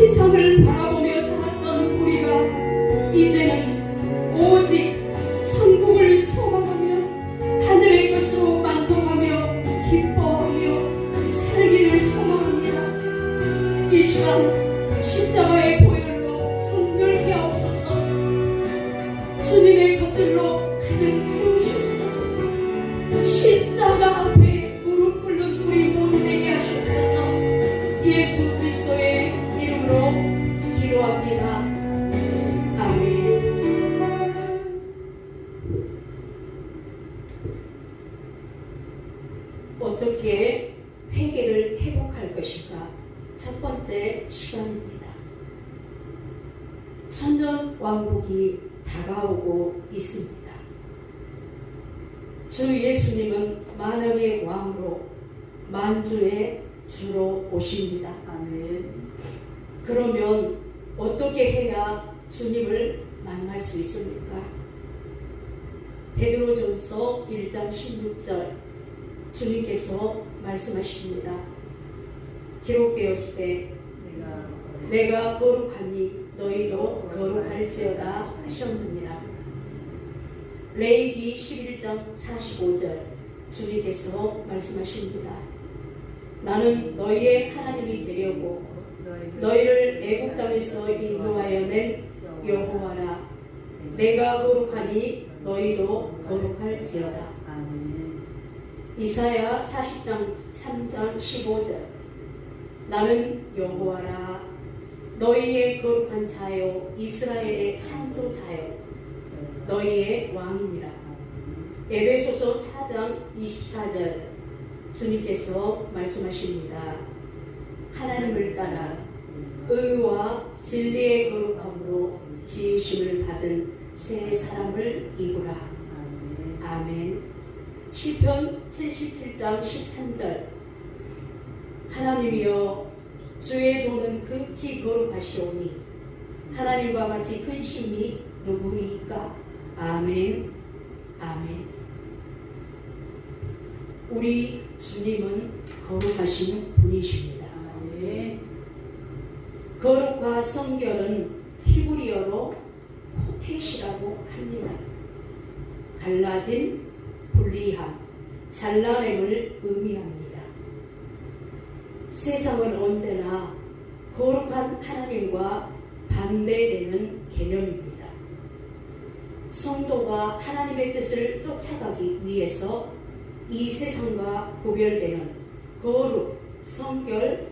세상을 바라보며 살았던 우리가 이제는 다가오고 있습니다. 주 예수님은 만왕의 왕으로 만주의 주로 오십니다. 아멘. 그러면 어떻게 해야 주님을 만날 수 있습니까? 베드로전서 1장 16절 주님께서 말씀하십니다. 기록되었을 때 내가 거룩하니 너희도 거룩할지어다 하셨느니라. 레이기 11장 45절 주님께서 말씀하십니다. 나는 너희의 하나님이 되려고 너희를 애국 땅에서 인도하여 낸 여호와라. 내가 거룩하니 너희도 거룩할지어다. 이사야 40장 3장 15절 나는 여호와라 너희의 거룩한 자요 이스라엘의 창조자요 너희의 왕이니라. 에베소서 4장 24절. 주님께서 말씀하십니다. 하나님을 따라 의와 진리의 거룩함으로 지으심을 받은 새 사람을 이루라. 아멘. 시편 77장 13절. 하나님이여 주의 도는 극히 거룩하시오니 하나님과 같이 큰 신이 누구리까? 아멘. 아멘. 우리 주님은 거룩하신 분이십니다. 아멘. 거룩과 성결은 히브리어로 호테시라고 합니다. 갈라진, 분리함, 잘라냄을 의미합니다. 세상은 언제나 거룩한 하나님과 반대되는 개념입니다. 성도가 하나님의 뜻을 쫓아가기 위해서 이 세상과 구별되는 거룩, 성결,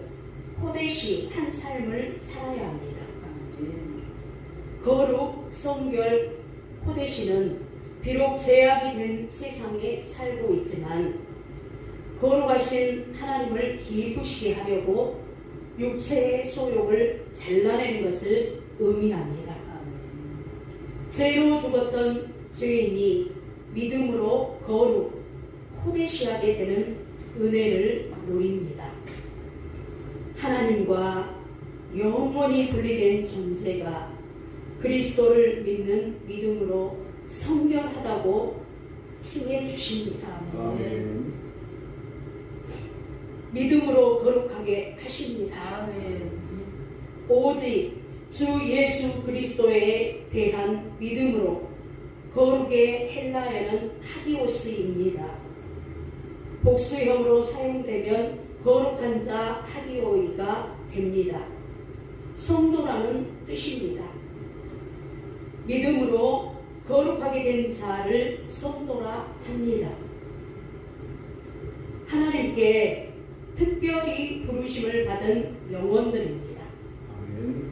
호대시 한 삶을 살아야 합니다. 거룩, 성결, 호대시는 비록 제약이 된 세상에 살고 있지만 거룩하신 하나님을 기쁘시게 하려고 육체의 소욕을 잘라내는 것을 의미합니다. 죄로 죽었던 죄인이 믿음으로 거룩, 호대시하게 되는 은혜를 누립니다. 하나님과 영원히 분리된 존재가 그리스도를 믿는 믿음으로 성결하다고 칭해 주십니다. 아멘. 믿음으로 거룩하게 하십니다. 아멘. 오직 주 예수 그리스도에 대한 믿음으로 거룩의 헬라어는 하기오스입니다. 복수형으로 사용되면 거룩한 자 하기오이가 됩니다. 성도라는 뜻입니다. 믿음으로 거룩하게 된 자를 성도라 합니다. 하나님께 특별히 부르심을 받은 영혼들입니다. 아멘.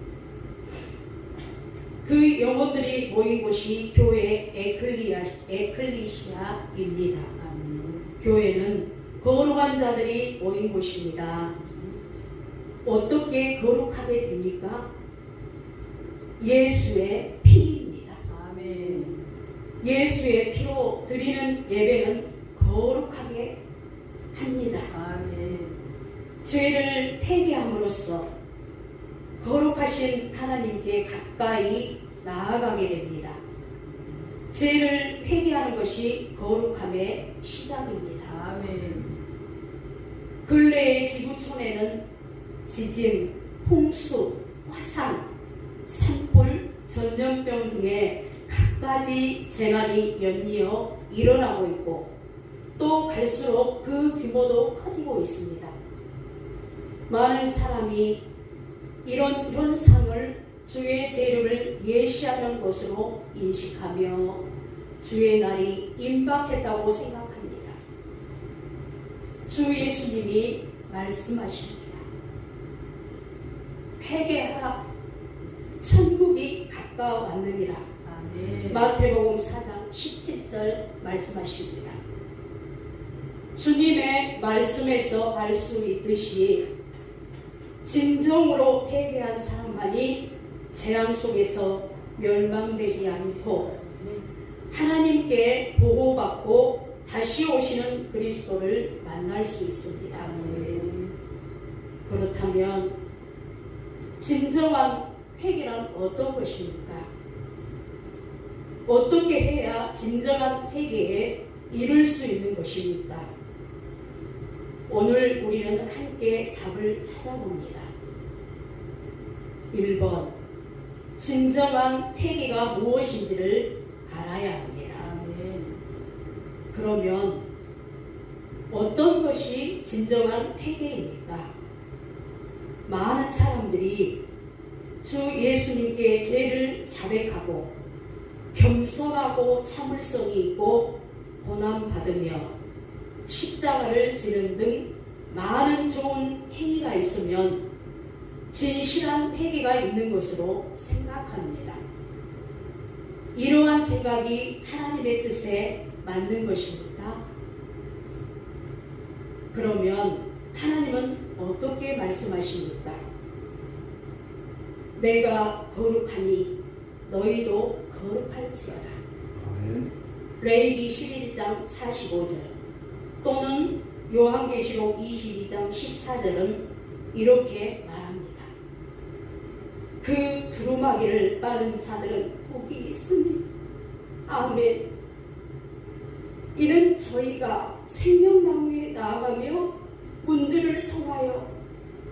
그 영혼들이 모인 곳이 교회 에클리아, 에클리시아입니다. 교회는 거룩한 자들이 모인 곳입니다. 어떻게 거룩하게 됩니까? 예수의 피입니다. 아멘. 예수의 피로 드리는 예배는 거룩하게 합니다. 아멘. 죄를 회개함으로써 거룩하신 하나님께 가까이 나아가게 됩니다. 죄를 회개하는 것이 거룩함의 시작입니다. 아멘. 근래의 지구촌에는 지진, 홍수, 화산, 산불, 전염병 등의 갖가지 재난이 연이어 일어나고 있고 또 갈수록 그 규모도 커지고 있습니다. 많은 사람이 이런 현상을 주의 재림을 예시하는 것으로 인식하며 주의 날이 임박했다고 생각합니다. 주 예수님이 말씀하십니다. 회개하라. 천국이 가까워왔느니라. 아멘. 마태복음 4장 17절 말씀하십니다. 주님의 말씀에서 알 수 있듯이 진정으로 회개한 사람만이 재앙 속에서 멸망되지 않고. 하나님께 보호받고 다시 오시는 그리스도를 만날 수 있습니다. 그렇다면 진정한 회개란 어떤 것입니까? 어떻게 해야 진정한 회개에 이를 수 있는 것입니까? 오늘 우리는 함께 답을 찾아봅니다. 1번 진정한 회개가 무엇인지를 알아야 합니다. 그러면 어떤 것이 진정한 회개입니까? 많은 사람들이 주 예수님께 죄를 자백하고 겸손하고 참을성이 있고 고난받으며 십자가를 지는 등 많은 좋은 행위가 있으면 진실한 회개가 있는 것으로 생각합니다. 이러한 생각이 하나님의 뜻에 맞는 것입니까? 그러면 하나님은 어떻게 말씀하십니까? 내가 거룩하니 너희도 거룩할지어다. 레이기 11장 45절 또는 요한계시록 22장 14절은 이렇게 말합니다. 그 두루마기를 빠른 자들은 복이 있으니 아멘 이는 저희가 생명나무에 나아가며 문들을 통하여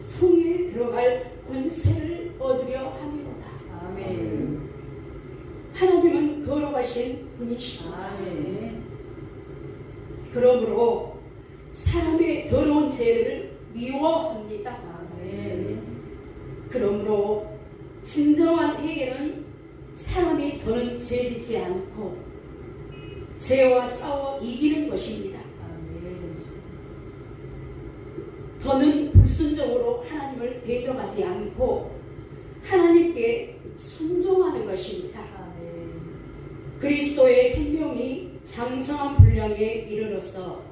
성에 들어갈 권세를 얻으려 함이로다. 아멘. 하나님은 거룩하신 분이시다. 아멘. 그러므로 사람의 더러운 죄를 미워합니다. 아멘. 그러므로 진정한 회개는 사람이 더는 죄 짓지 않고 죄와 싸워 이기는 것입니다. 더는 불순종으로 하나님을 대적하지 않고 하나님께 순종하는 것입니다. 그리스도의 생명이 장성한 분량에 이르러서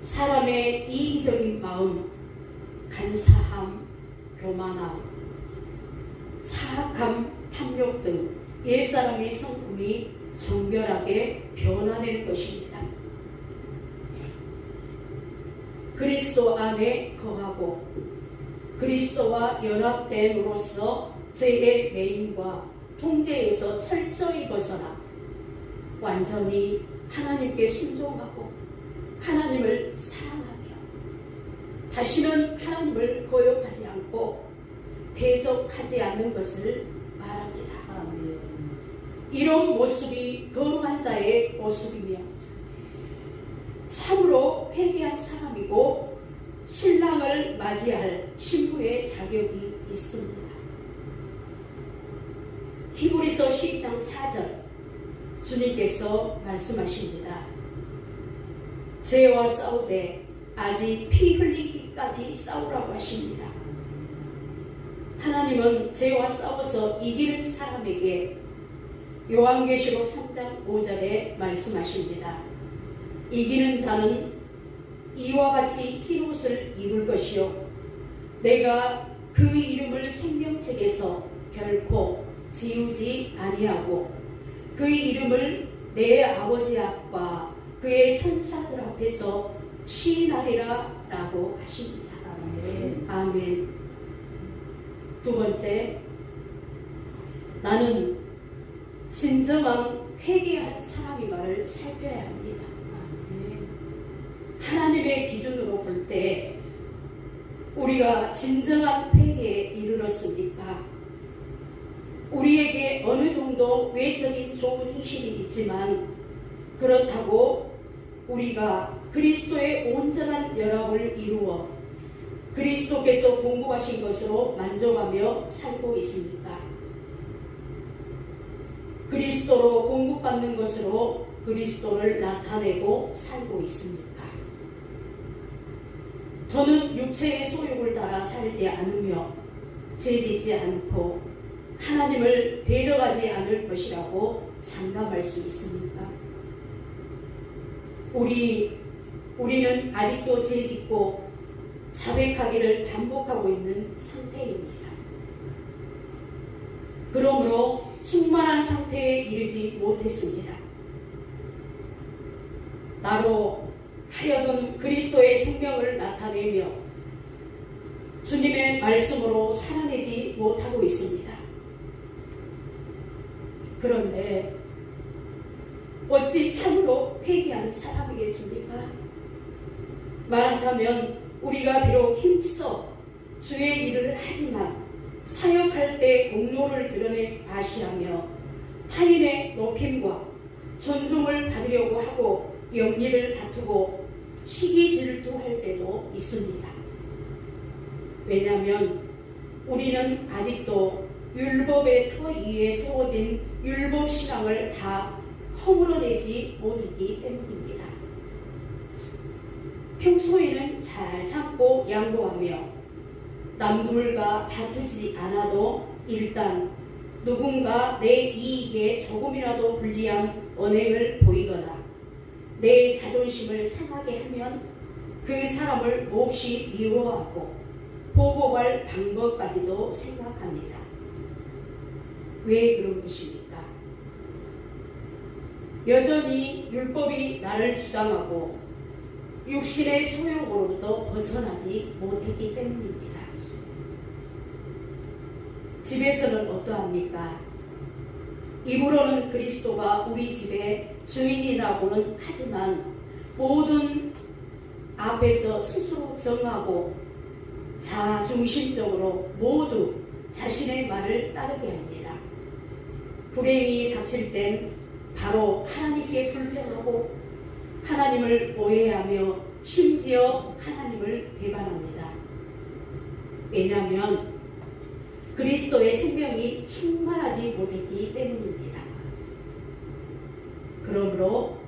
사람의 이기적인 마음, 간사함, 교만함, 사악함, 탐욕 등 옛사람의 성품이 정결하게 변화될 것입니다. 그리스도 안에 거하고 그리스도와 연합됨으로써 죄의 매임과 통제에서 철저히 벗어나 완전히 하나님께 순종하고 하나님을 사랑하며 다시는 하나님을 거역하지 않고 대적하지 않는 것을 말합니다. 이런 모습이 거룩한 자의 모습이며 참으로 회개한 사람이고 신랑을 맞이할 신부의 자격이 있습니다. 히브리서 12장 4절 주님께서 말씀하십니다. 죄와 싸우되 아직 피 흘리기까지 싸우라고 하십니다. 하나님은 죄와 싸워서 이기는 사람에게 요한계시록 3장 5절에 말씀하십니다. 이기는 자는 이와 같이 흰 옷을 입을 것이요 내가 그 이름을 생명책에서 결코 지우지 아니하고 그 이름을 내 아버지 앞과 그의 천사들 앞에서 시인하리라 라고 하십니다. 아멘. 아멘. 두 번째, 나는 진정한 회개한 사람인가를 살펴야 합니다. 하나님의 기준으로 볼 때 우리가 진정한 회개에 이르렀습니까? 우리에게 어느 정도 외적인 좋은 행실이 있지만 그렇다고 우리가 그리스도의 온전한 연합을 이루어 그리스도께서 공부하신 것으로 만족하며 살고 있습니까? 그리스도로 공급받는 것으로 그리스도를 나타내고 살고 있습니까? 저는 육체의 소욕을 따라 살지 않으며 죄짓지 않고 하나님을 대적하지 않을 것이라고 장담할 수 있습니까? 우리 우리는 아직도 죄짓고 자백하기를 반복하고 있는 상태입니다. 그러므로 충만한 상태에 이르지 못했습니다. 나로 하여금 그리스도의 생명을 나타내며 주님의 말씀으로 살아내지 못하고 있습니다. 그런데 어찌 참으로 회개하는 사람이겠습니까? 말하자면 우리가 비록 힘써 주의 일을 하지만 사역할 때 공로를 드러내 과시하며 타인의 높임과 존중을 받으려고 하고 영리를 다투고 시기 질투할 때도 있습니다. 왜냐하면 우리는 아직도 율법의 터 위에 세워진 율법 신앙을 다 허물어내지 못했기 때문입니다. 평소에는 잘 참고 양보하며 남들과 다투지 않아도 일단 누군가 내 이익에 조금이라도 불리한 언행을 보이거나 내 자존심을 상하게 하면 그 사람을 몹시 미워하고 보복할 방법까지도 생각합니다. 왜 그런 것입니까? 여전히 율법이 나를 주장하고 육신의 소욕으로부터 벗어나지 못했기 때문입니다. 집에서는 어떠합니까? 입으로는 그리스도가 우리 집의 주인이라고는 하지만 모든 앞에서 스스로 정하고 자중심적으로 모두 자신의 말을 따르게 합니다. 불행이 닥칠 땐 바로 하나님께 불평하고 하나님을 오해하며 심지어 하나님을 배반합니다. 왜냐하면 그리스도의 생명이 충만하지 못했기 때문입니다. 그러므로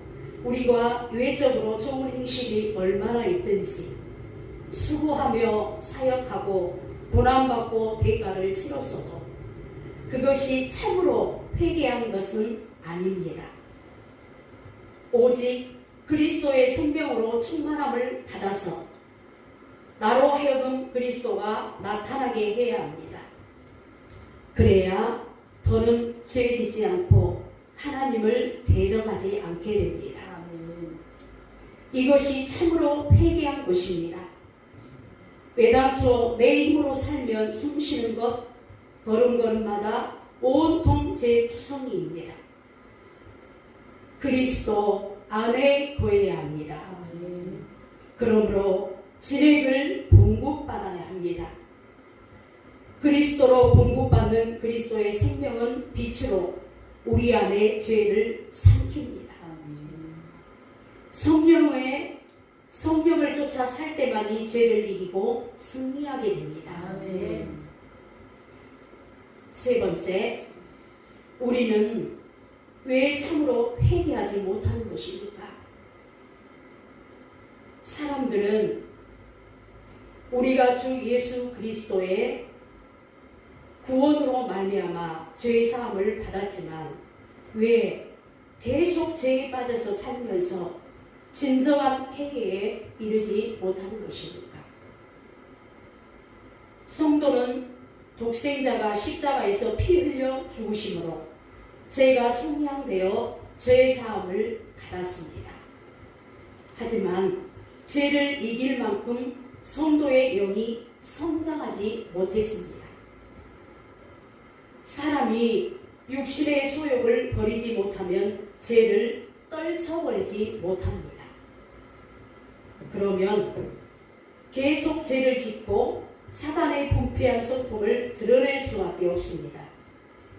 우리가 외적으로 좋은 행실이 얼마나 있든지 수고하며 사역하고 고난받고 대가를 치렀어도 그것이 참으로 회개한 것은 아닙니다. 오직 그리스도의 생명으로 충만함을 받아서 나로 하여금 그리스도가 나타나게 해야 합니다. 그래야 더는 죄 짓지 않고 하나님을 대적하지 않게 됩니다. 이것이 참으로 회개한 것입니다. 외당초 내 힘으로 살면 숨쉬는 것 걸음걸음마다 온통 제 투성이입니다. 그리스도 안에 거해야 합니다. 아멘. 그러므로 진액을 공급받아야 합니다. 그리스도로 공급받는 그리스도의 생명은 빛으로 우리 안에 죄를 삼킵니다. 아멘. 성령의 성령을 쫓아 살 때만 이 죄를 이기고 승리하게 됩니다. 아멘. 세 번째, 우리는 왜 참으로 회개하지 못하는 것입니까? 사람들은 우리가 주 예수 그리스도의 구원으로 말미암아 죄 사함을 받았지만 왜 계속 죄에 빠져서 살면서 진정한 회개에 이르지 못하는 것입니까? 성도는 독생자가 십자가에서 피 흘려 죽으심으로 죄가 속량되어 죄 사함을 받았습니다. 하지만 죄를 이길 만큼 성도의 영이 성장하지 못했습니다. 사람이 육신의 소욕을 버리지 못하면 죄를 떨쳐버리지 못합니다. 그러면 계속 죄를 짓고 사단의 분피한 성품을 드러낼 수밖에 없습니다.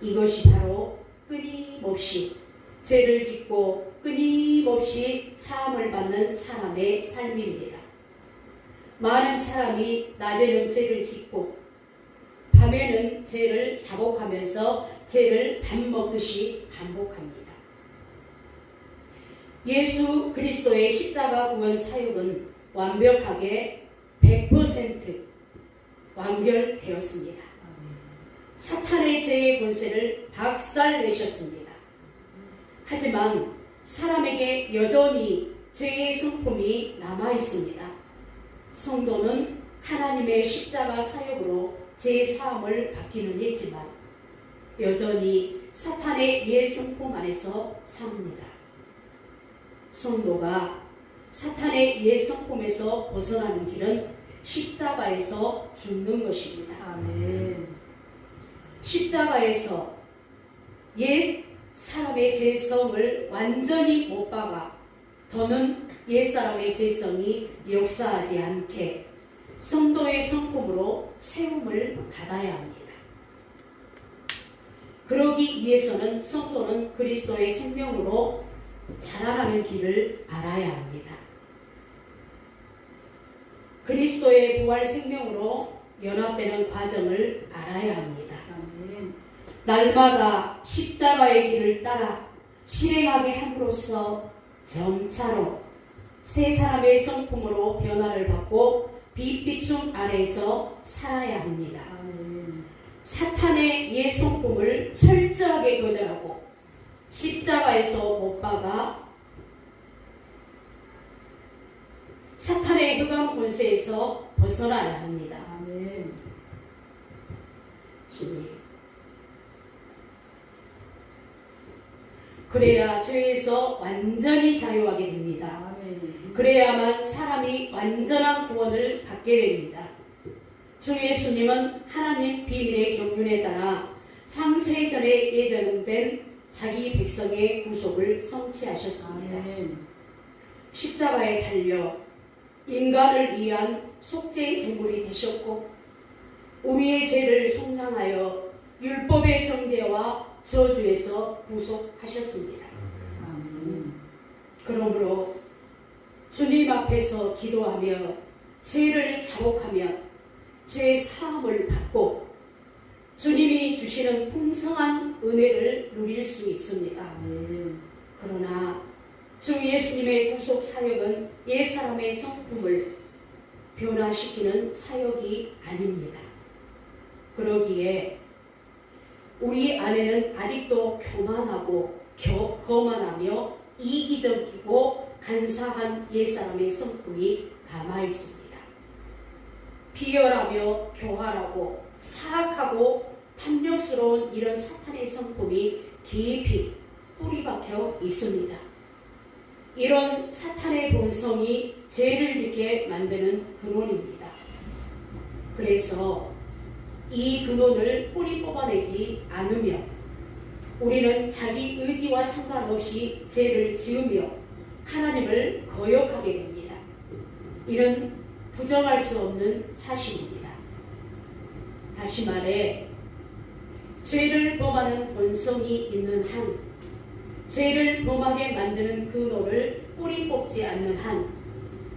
이것이 바로 끊임없이 죄를 짓고 끊임없이 사함을 받는 사람의 삶입니다. 많은 사람이 낮에는 죄를 짓고 밤에는 죄를 자복하면서 죄를 밥 먹듯이 반복합니다. 예수 그리스도의 십자가 구원 사역은 완벽하게 100% 완결되었습니다. 사탄의 죄의 권세를 박살내셨습니다. 하지만 사람에게 여전히 죄의 성품이 남아 있습니다. 성도는 하나님의 십자가 사역으로 제 사함을 받기는 했지만 여전히 사탄의 옛 성품 안에서 삽니다. 성도가 사탄의 옛 성품에서 벗어나는 길은 십자가에서 죽는 것입니다. 아멘. 십자가에서 옛 사람의 죄성을 완전히 못 박아 더는 옛 사람의 죄성이 역사하지 않게 성도의 성품으로 채움을 받아야 합니다. 그러기 위해서는 성도는 그리스도의 생명으로 자라나는 길을 알아야 합니다. 그리스도의 부활 생명으로 연합되는 과정을 알아야 합니다. 날마다 십자가의 길을 따라 실행하게 함으로써 점차로 세 사람의 성품으로 변화를 받고 빛비춤 아래에서 살아야 합니다. 아멘. 사탄의 옛 성품을 철저하게 거절하고 십자가에서 못 박아 사탄의 흑암 권세에서 벗어나야 합니다. 아멘. 주님. 그래야 죄에서 완전히 자유하게 됩니다. 그래야만 사람이 완전한 구원을 받게 됩니다. 주 예수님은 하나님 비밀의 경륜에 따라 창세전에 예정된 자기 백성의 구속을 성취하셨습니다. 십자가에 달려 인간을 위한 속죄의 제물이 되셨고 우리의 죄를 속량하여 율법의 정죄와 저주에서 구속하셨습니다. 그러므로 주님 앞에서 기도하며 죄를 자복하며 죄 사함을 받고 주님이 주시는 풍성한 은혜를 누릴 수 있습니다. 그러나 주 예수님의 구속 사역은 옛 사람의 성품을 변화시키는 사역이 아닙니다. 그러기에 우리 안에는 아직도 교만하고 겨, 거만하며 이기적이고 간사한 옛 사람의 성품이 남아 있습니다. 비열하며 교활하고 사악하고 탐욕스러운 이런 사탄의 성품이 깊이 뿌리박혀 있습니다. 이런 사탄의 본성이 죄를 짓게 만드는 근원입니다. 그래서 이 근원을 뿌리 뽑아내지 않으며 우리는 자기 의지와 상관없이 죄를 지으며 하나님을 거역하게 됩니다. 이는 부정할 수 없는 사실입니다. 다시 말해 죄를 범하는 본성이 있는 한 죄를 범하게 만드는 근원을 뿌리 뽑지 않는 한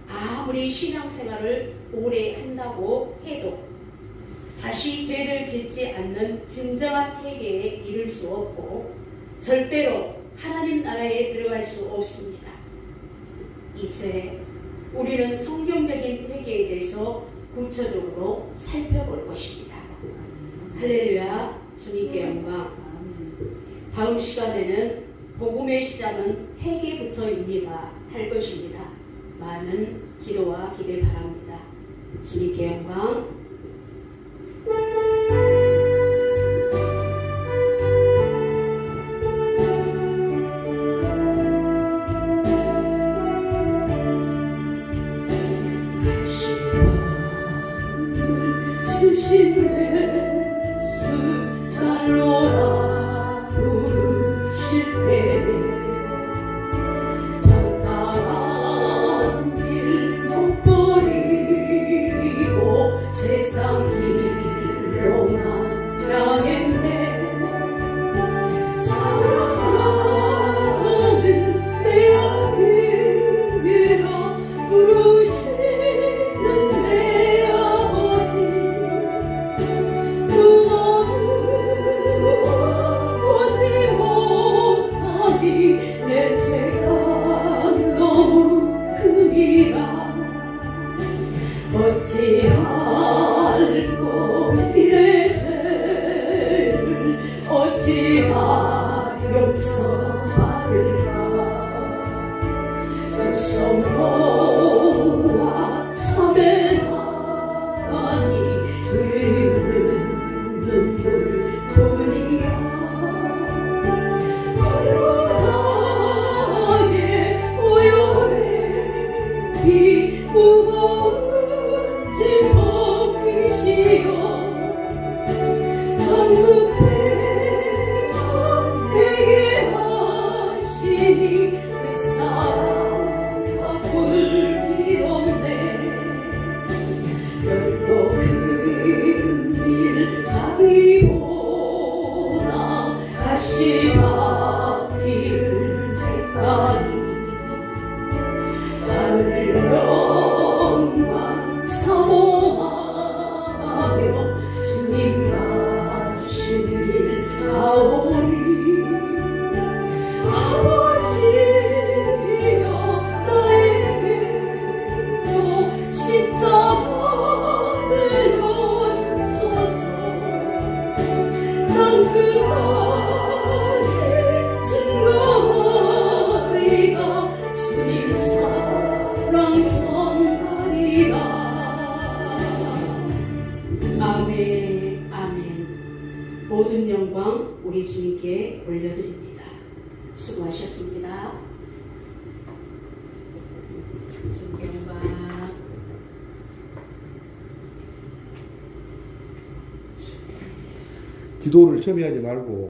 아무리 신앙생활을 오래 한다고 해도 다시 죄를 짓지 않는 진정한 회개에 이를 수 없고 절대로 하나님 나라에 들어갈 수 없습니다. 이제 우리는 성경적인 회개에 대해서 구체적으로 살펴볼 것입니다. 할렐루야 주님께 영광. 다음 시간에는 복음의 시작은 회개부터입니다. 할 것입니다. 많은 기도와 기대 바랍니다. 주님께 영광. 수심에 용